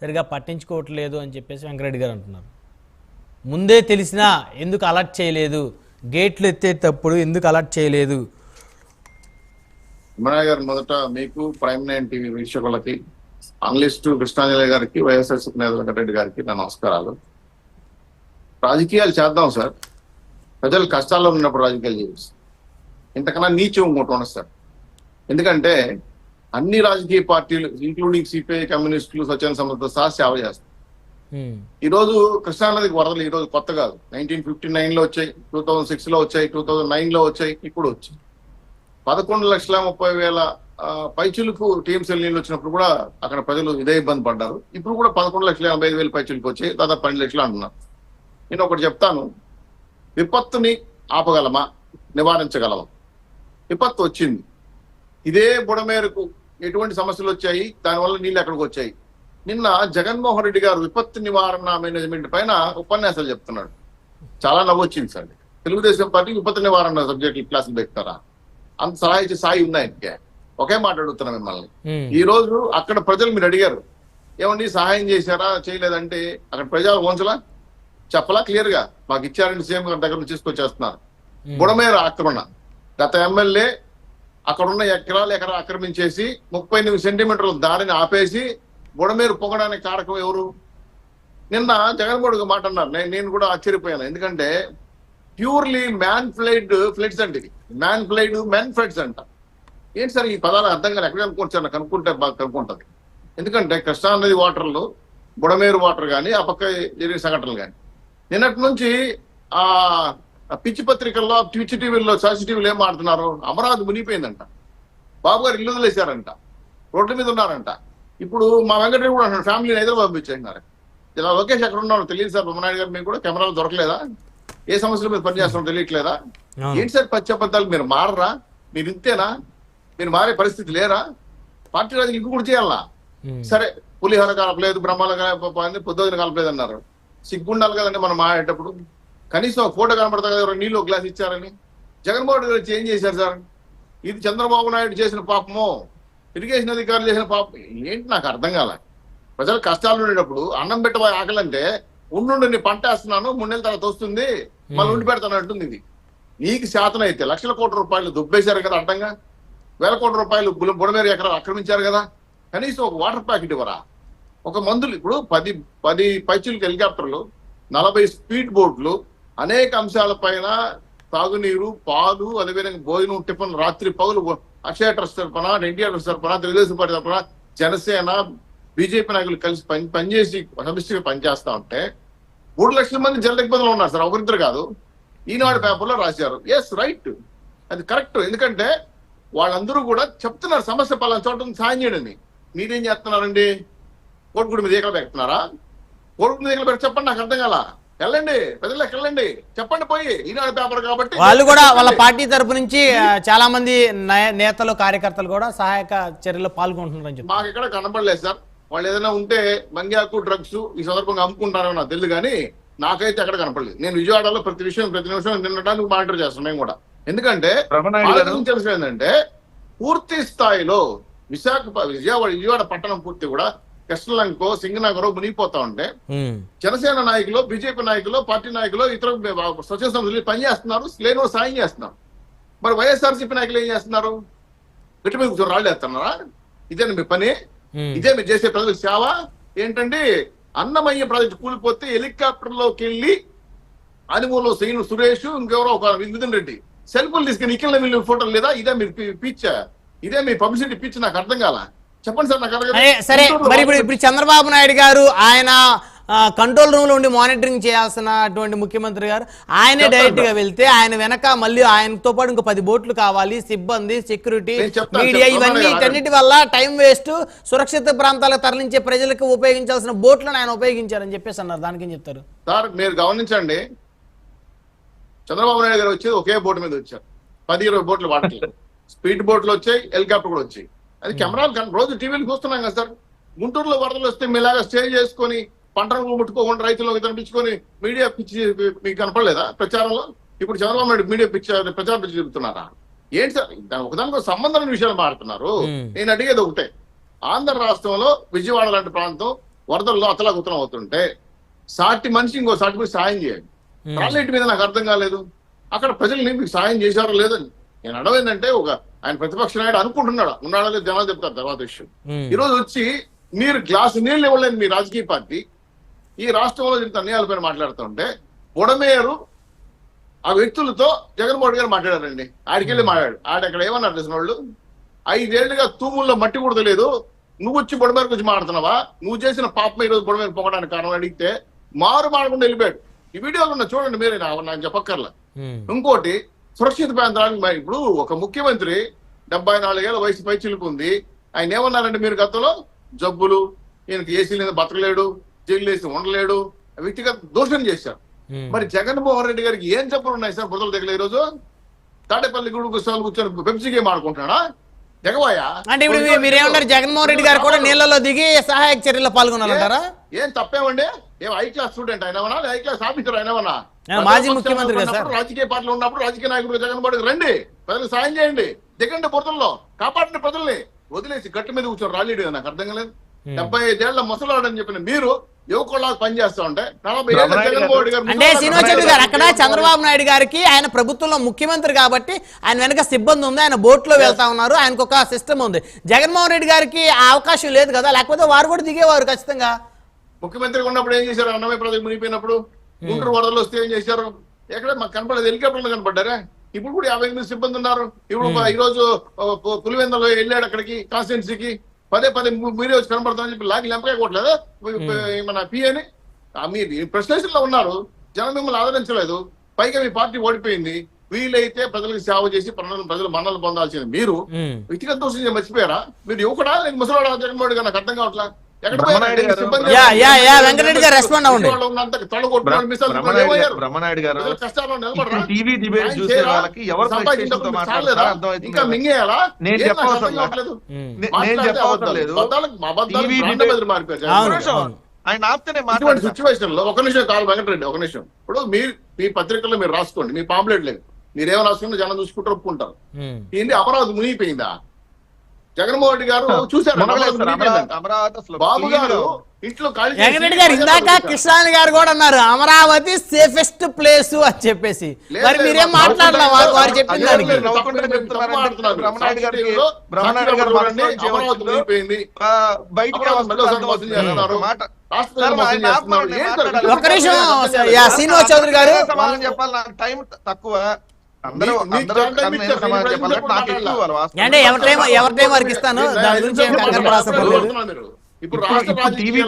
సరిగా పట్టించుకోవట్లేదు అని చెప్పేసి వెంకరెడ్డి గారు అంటున్నారు. ముందే తెలిసినా ఎందుకు అలర్ట్ చేయలేదు? గేట్లు ఎత్తేటప్పుడు ఎందుకు అలర్ట్ చేయలేదు? విమనాయ గారు మొదట మీకు ప్రైమ్ నైన్ టీవీ వీక్షకులకి అనలిస్టు కృష్ణాంజలి గారికి వైఎస్ఆర్సీపీ నేత వెంకటరెడ్డి గారికి నా నమస్కారాలు. రాజకీయాలు చేద్దాం సార్. ప్రజలు కష్టాల్లో ఉన్నప్పుడు రాజకీయాలు చేయవచ్చు ఇంతకన్నా నీచం ఇంకోటి ఉండదు సార్. ఎందుకంటే అన్ని రాజకీయ పార్టీలు ఇంక్లూడింగ్ సిపిఐ కమ్యూనిస్టులు స్వచ్ఛంద సంస్థ సహా సేవ చేస్తారు ఈ రోజు కృష్ణానదికి వరదలు ఈ రోజు కొత్త కాదు. నైన్టీన్ ఫిఫ్టీ నైన్లో వచ్చాయి టూ థౌసండ్ సిక్స్లో వచ్చాయి టూ థౌసండ్ నైన్లో వచ్చాయి ఇప్పుడు వచ్చాయి. పదకొండు లక్షల ముప్పై వేల పైచులకు టీఎంసీఎల్ నీళ్ళు వచ్చినప్పుడు కూడా అక్కడ ప్రజలు ఇదే ఇబ్బంది పడ్డారు. ఇప్పుడు కూడా పదకొండు లక్షల ఎనభై ఐదు వేల పైచులకు వచ్చాయి దాదాపు పన్నెండు లక్షలు అంటున్నారు. నేను ఒకటి చెప్తాను. విపత్తుని ఆపగలమా? నివారించగలమా? విపత్తు వచ్చింది. ఇదే బుడమేరకు ఎటువంటి సమస్యలు వచ్చాయి? దానివల్ల నీళ్ళు ఎక్కడికి వచ్చాయి? నిన్న జగన్మోహన్ రెడ్డి గారు విపత్తు నివారణ మేనేజ్మెంట్ పైన ఉపన్యాసాలు చెప్తున్నాడు. చాలా నవ్వొచ్చింది సార్. తెలుగుదేశం పార్టీ విపత్తు నివారణ సబ్జెక్ట్ క్లాసులు పెడతారా? అంత సలహా ఇచ్చే స్థాయి ఉన్నాయి ఆయనకి. ఒకే మాట అడుగుతున్నా మిమ్మల్ని. ఈ రోజు అక్కడ ప్రజలు మీరు అడిగారు. ఏమండి సహాయం చేశారా? చేయలేదంటే అక్కడ ప్రజలు వంచలా చెప్పలా? క్లియర్గా మాకు ఇచ్చారండి సీఎం గారి దగ్గర నుంచి తీసుకొచ్చేస్తున్నారు. బుడమేర ఆక్రమణ. గత ఎమ్మెల్యే అక్కడ ఉన్న ఎకరాలు ఎకరా ఆక్రమించేసి ముప్పై ఎనిమిది సెంటీమీటర్ల దారిని ఆపేసి బుడమేరు పొగడానికి కారకం ఎవరు? నిన్న జగన్మోహన్ ఒక మాట అన్నారు. నేను నేను కూడా ఆశ్చర్యపోయాను. ఎందుకంటే ప్యూర్లీ మ్యాన్ ఫ్లైడ్ ఫ్లైట్స్ అంటే ఇది. మ్యాన్ ఫ్లైడ్ మెన్ ఫ్లైట్స్ అంట. ఏంటి సార్ ఈ పదాలు అర్థం కానీ ఎక్కడ కనుక్కోవచ్చు కనుక్కుంటే బాగా కనుక్కుంటుంది. ఎందుకంటే కృష్ణానది వాటర్లు బుడమేరు వాటర్ కానీ ఆ పక్క జరిగే సంఘటనలు కానీ నిన్నటి నుంచి ఆ పిచ్చి పత్రికల్లో పిచ్చి టీవీల్లో సాసి టీవీలో ఏం మాడుతున్నారు అమరావతి మునిగిపోయిందంట. బాబు గారు ఇల్లు వదిలేశారంట. రోడ్ల మీద ఉన్నారంట. ఇప్పుడు మా వెంకటరెడ్డి కూడా అంటున్నాడు ఫ్యామిలీని హైదరాబాద్ పంపించేసినారు ఇలా లోకేష్ ఎక్కడ ఉన్నారో తెలియదు సార్. బొమ్మనాయుడు గారు మీకు కూడా కెమెరాలు దొరకలేదా? ఏ సమస్యల మీద పనిచేస్తున్నారో తెలియట్లేదా. ఏంటి సార్ పచ్చి అబద్ధాలు? మీరు మారరా? మీరు ఇంతేనా? మీరు మారే పరిస్థితి లేరా? పార్టీ రాజు ఇంకు కూడా చేయాలా? సరే పులిహోర కలపలేదు బ్రహ్మాలు కలపని పొద్దున కలపలేదు అన్నారు సిగ్గుండాలి కదండి మనం మాడేటప్పుడు కనీసం ఒక ఫోటో కనపడతా కదా నీళ్ళు ఒక గ్లాస్ ఇచ్చారని. జగన్మోహన్ రెడ్డి ఏం చేశారు సార్. ఇది చంద్రబాబు నాయుడు చేసిన పాపమో ఇరిగేషన్ అధికారులు చేసిన పాపం ఏంటి నాకు అర్థం కాల. ప్రజలు కష్టాలు ఉండేటప్పుడు అన్నం పెట్టబోయే ఆకలి అంటే ఉండు నీ పంట వేస్తున్నాను మూడు నెలల తర్వాత వస్తుంది మళ్ళీ ఉండి పెడతాను అంటుంది ఇది. నీకు శాతం అయితే లక్షల కోట్ల రూపాయలు దుబ్బేశారు కదా అడ్డంగా వేల కోట్ల రూపాయలు బుడమేరు ఎకరాలు ఆక్రమించారు కదా? కనీసం ఒక వాటర్ ప్యాకెట్ ఇవ్వరా? ఒక మందులు ఇప్పుడు పది పది పైచులకు హెలికాప్టర్లు నలభై స్పీడ్ బోట్లు అనేక అంశాలపైన తాగునీరు పాలు అదేవిధంగా భోజనం టిఫిన్ రాత్రి పగులు అక్షయ ట్రస్ట్ తరపున ఎన్టీఆర్ ట్రస్ట్ తరపున తెలుగుదేశం పార్టీ తరపున జనసేన బీజేపీ నాయకులు కలిసి పని పనిచేసి సమిష్టిగా పనిచేస్తా ఉంటే మూడు లక్షల మంది జల ఇబ్బందులు ఉన్నారు సార్. ఒకరిద్దరు కాదు. ఈనాడు పేపర్లో రాశారు. ఎస్ రైట్ అది కరెక్ట్. ఎందుకంటే వాళ్ళందరూ కూడా చెప్తున్నారు సమస్య పలానా చోట సాయం చేయండి. మీరేం చేస్తున్నారండి? కోడిగుడి మీద ఈకలు పెడుతున్నారా? కోడిగుడి మీద ఈకలు పెట్టి చెప్పండి నాకు అర్థం కాల? వెళ్ళండి ప్రజలకు వెళ్ళండి. చెప్పండి పోయి ఈనాడు పేపర్ కాబట్టి. వాళ్ళు కూడా వాళ్ళ పార్టీ తరపు నుంచి చాలా మంది నే- నేతలు కార్యకర్తలు కూడా సహాయక చర్యలో పాల్గొంటున్నారని చెప్పి. మాకు ఎక్కడ కనపడలేదు సార్. వాళ్ళు ఏదైనా ఉంటే మంగ్యాకు డ్రగ్స్ ఈ సందర్భంగా అమ్ముకుంటారో నాకు తెలియదు కానీ నాకైతే ఎక్కడ కనపడలేదు. నేను విజయవాడలో ప్రతి విషయం ప్రతి నిమిషం నిన్నటానికి మానిటర్ చేస్తాను మేము కూడా. ఎందుకంటే రమణాయుడు వాళ్ళ గారు గురించి తెలుసు ఏంటంటే పూర్తి స్థాయిలో విశాఖ విజయవాడ విజయవాడ పట్టణం పూర్తి కూడా కృష్ణలంకో సింగనగరో మునిగిపోతా ఉంటే జనసేన నాయకులు బీజేపీ నాయకులు పార్టీ నాయకులు ఇతర స్వచ్ఛంద సంస్థలు పనిచేస్తున్నారు లేని సాయం చేస్తున్నారు. మరి వైఎస్ఆర్సీపీ నాయకులు ఏం చేస్తున్నారు? మీద కూర్చొని రాళ్ళు వేస్తున్నారా? ఇదే మీ పని? ఇదే మీరు చేసే ప్రజలకు సేవ? ఏంటంటే అన్నమయ్య ప్రాజెక్ట్ కూలిపోతే హెలికాప్టర్లోకి వెళ్ళి అనిమూలో శ్రీను సురేష్ ఇంకెవరో ఒక మిథున్ రెడ్డి. సెల్ఫీలు తీసుకుని ఇక్కడ వీళ్ళు ఫోటోలు లేదా? ఇదే మీరు పి- పిచ్చ ఇదే మీ పబ్లిసిటీ పిచ్ నాకు అర్థం కాల? చెప్పండి సార్ సరే మరి ఇప్పుడు ఇప్పుడు చంద్రబాబు నాయుడు గారు ఆయన కంట్రోల్ రూమ్లో ఉండి మానిటరింగ్ చేయాల్సిన అటువంటి ముఖ్యమంత్రి గారు ఆయనే డైరెక్ట్గా. వెళ్తే ఆయన వెనక మళ్ళీ ఆయనతో పాటు ఇంకో పది బోట్లు కావాలి సిబ్బంది సెక్యూరిటీ మీడియా ఇవన్నీ ఆగండి. వీటన్నిటి వల్ల టైం వేస్ట్ సురక్షిత ప్రాంతాలకు తరలించే ప్రజలకు ఉపయోగించాల్సిన బోట్లను ఆయన ఉపయోగించారని చెప్పేసి అన్నారు. దానికి ఏం చెప్తారు? సార్ మీరు గమనించండి చంద్రబాబు నాయుడు గారు వచ్చేది ఒకే బోట్ మీద వచ్చారు. పది ఇరవై బోట్లు వాడట్లేదు. స్పీడ్ బోట్లు వచ్చాయి హెలికాప్టర్ కూడా వచ్చాయి. అది కెమెరాలు కన్- రోజు టీవీలు చూస్తున్నాం కదా సార్. గుంటూరులో వరదలు వస్తే మీలాగా స్టే చేసుకొని పంటలు ముట్టుకోకుండా రైతులకు కనిపించుకొని మీడియా పిచ్చి మీకు కనపడలేదా ప్రచారంలో? ఇప్పుడు చంద్రబాబు నాయుడు మీడియా పిచ్చి ప్రచారం పిచ్చి చెబుతున్నారా? ఏంటి సార్? దాని ఒకదానితో సంబంధం లేని విషయాలు మారుతున్నారు. Hmm. నేను అడిగేది ఒకటే. ఆంధ్ర రాష్ట్రంలో విజయవాడ లాంటి ప్రాంతం వరదల్లో అతలాకుతలం అవుతుంటే సాటి మనిషి ఇంకో సాటి మీద సాయం చేయండి. ఉమ్. రాళ్ళేటి మీద నాకు అర్థం కాలేదు? అక్కడ ప్రజల్ని మీకు సాయం చేశారో లేదని నేను అడవేందంటే ఒక ఆయన ప్రతిపక్ష నాయుడు అనుకుంటున్నాడు? ఉన్నాడో లేదు జనాలు చెప్తారు తర్వాత విషయం. ఈ రోజు వచ్చి మీరు గ్లాసు నీళ్ళు ఇవ్వలేని మీ రాజకీయ పార్టీ ఈ రాష్ట్రంలో జరిగిన అన్యాయాలపైన మాట్లాడుతుంటే బుడమేరు ఆ వ్యక్తులతో జగన్మోహన్ రెడ్డి గారు మాట్లాడారండి. ఆడికెళ్ళి మాట్లాడాడు ఆడ అక్కడ ఏమన్నారు తెలిసిన వాళ్ళు? ఐదేళ్ళుగా తూముల్లో మట్టి కూడా తెలియదు. నువ్వు వచ్చి బుడమేరకు వచ్చి మాట్లాడుతున్నావా? నువ్వు చేసిన పాపం ఈ రోజు బుడమేరు పొగడానికి కారణం అడిగితే మారు మాడకుండా వెళ్ళిపోయాడు. ఈ వీడియోలో ఉన్న చూడండి మీరే నా- నాకు చెప్పక్కర్లా. ఇంకోటి సురక్షిత ప్రాంతానికి మరి ఇప్పుడు ఒక ముఖ్యమంత్రి డెబ్బై నాలుగేళ్ళ వయసు పై చిలుకుంది. ఆయన ఏమన్నారంటే మీరు గతంలో జబ్బులు ఈయనకి ఏసీ లేదా బతకలేడు జైలు వేసి ఉండలేడు వ్యక్తిగత దోషం చేశారు. మరి జగన్మోహన్ రెడ్డి గారికి ఏం జబ్బులు ఉన్నాయి సార్? బుద్ధలు దిగలే ఈ రోజు తాడేపల్లి గుడి కూర్చొని కూర్చొని పెప్సీ గేమ్ ఆడుకుంటున్నాడా? దిగవాయా అంటే ఇప్పుడు జగన్మోహన్ రెడ్డి గారు కూడా నీళ్ళలో దిగి సహాయక చర్యల్లో పాల్గొనాలంటారా? ఏం తప్పేమండి? ఏం ఐ క్లాస్ స్టూడెంట్ అయినావనా? ఐ క్లాస్ ఆఫీసర్ అయినావనా? ఆ, మాజీ ముఖ్యమంత్రి రాజకీయ పార్టీలు ఉన్నప్పుడు రాజకీయ నాయకుడు జగన్మోహన్ రెడ్డి రండి ప్రజలకు సాయం చేయండి దిగండి బురదల్లో కాపాడండి ప్రజల్ని. వదిలేసి గట్టు మీద కూర్చొని రాలేడు నాకు అర్థం కాలేదు. డెబ్బై ఐదేళ్ళ ముసలాడని చెప్పిన మీరు యువకుల్లా పనిచేస్తా ఉంటే నలభై అంటే ముసలాడు శ్రీనివాస్ గారు అక్కడ చంద్రబాబు నాయుడు గారికి ఆయన ప్రభుత్వంలో ముఖ్యమంత్రి కాబట్టి ఆయన వెనక సిబ్బంది ఉంది ఆయన బోట్లో వెళ్తా ఉన్నారు ఆయనకు ఒక సిస్టమ్ ఉంది. జగన్మోహన్ రెడ్డి గారికి ఆ అవకాశం లేదు కదా లేకపోతే వారు కూడా దిగేవారు ఖచ్చితంగా. ముఖ్యమంత్రిగా ఉన్నప్పుడు ఏం చేశారు? అన్నమయ్య ప్రాజెక్ట్ మునిగిపోయినప్పుడు గుంటూరు వరదలు వస్తే ఏం చేశారు? ఎక్కడ మాకు కనపడలేదు హెలికాప్టర్లు కనపడ్డారా? ఇప్పుడు కూడా యాభై ఎనిమిది సిబ్బంది ఉన్నారు. ఇప్పుడు ఈ రోజు పులివెందలో వెళ్ళాడు అక్కడికి కాన్స్టిట్యున్సీకి. పదే పదే మీరే వచ్చి కనపడతామని చెప్పి లాగి లెంపకాయ కొట్టలేదా? మన పిఏని మీరు ప్రెస్టేషన్లో ఉన్నారు. జనం మిమ్మల్ని ఆదరించలేదు. పైగా మీ పార్టీ ఓడిపోయింది. వీలైతే ప్రజలకు సేవ చేసి ప్రజలు ప్రజలు మన్నలు పొందాల్సింది మీరు. వ్యక్తిగత దోషం మర్చిపోయారా? మీరు యువకుడా లేక ముసలాడా జగన్మోహన్ గారు నాకు అర్థం కావట్లా? వెంకటరెడ్డి గారు respond అవ్వండి. బ్రహ్మనాయుడు గారు టీవీ డిబేట్ ఆయన చూసే? వాళ్ళకి ఎవరు ఇంకా. మింగేయాలా? నేను చెప్పవసరం నేను చెప్పవసరం. లేదు. టీవీ డిబేట్- మారిపోయారు. ఆయన ఆపితేనే ఇటువంటి సిచ్యువేషన్లో ఒక నిమిషం కాదు వెంకటరెడ్డి ఒక నిమిషం. ఇప్పుడు మీరు మీ పత్రికల్లో మీరు రాసుకోండి మీ పాంప్లెట్ లేదు. మీరేమో రాసుకుంటే జనం చూసుకుంటారు ఒప్పుకుంటారు. ఏంటి అమరావతి మునిగిపోయిందా? జగన్మోహన్ రెడ్డి గారు చూశారు? బాబు గారు ఇంట్లో వెంకటరెడ్డి ఇందాక కృష్ణాని గారు కూడా అన్నారు అమరావతి సేఫెస్ట్ ప్లేస్ అని చెప్పేసి. మరి మీరేం లేదు, మాట్లాడలా వారు చెప్పిన దానికి. ఒక్క నిమిషం. శ్రీనివాస్ చౌదరి గారు. సమాధానం చెప్పాలి. నాకు టైం తక్కువ. అంటే ఎవరి టైం ఎవరి టైం వరకు ఇస్తాను? దాని గురించి ఇప్పుడు రాష్ట్ర టీవీ?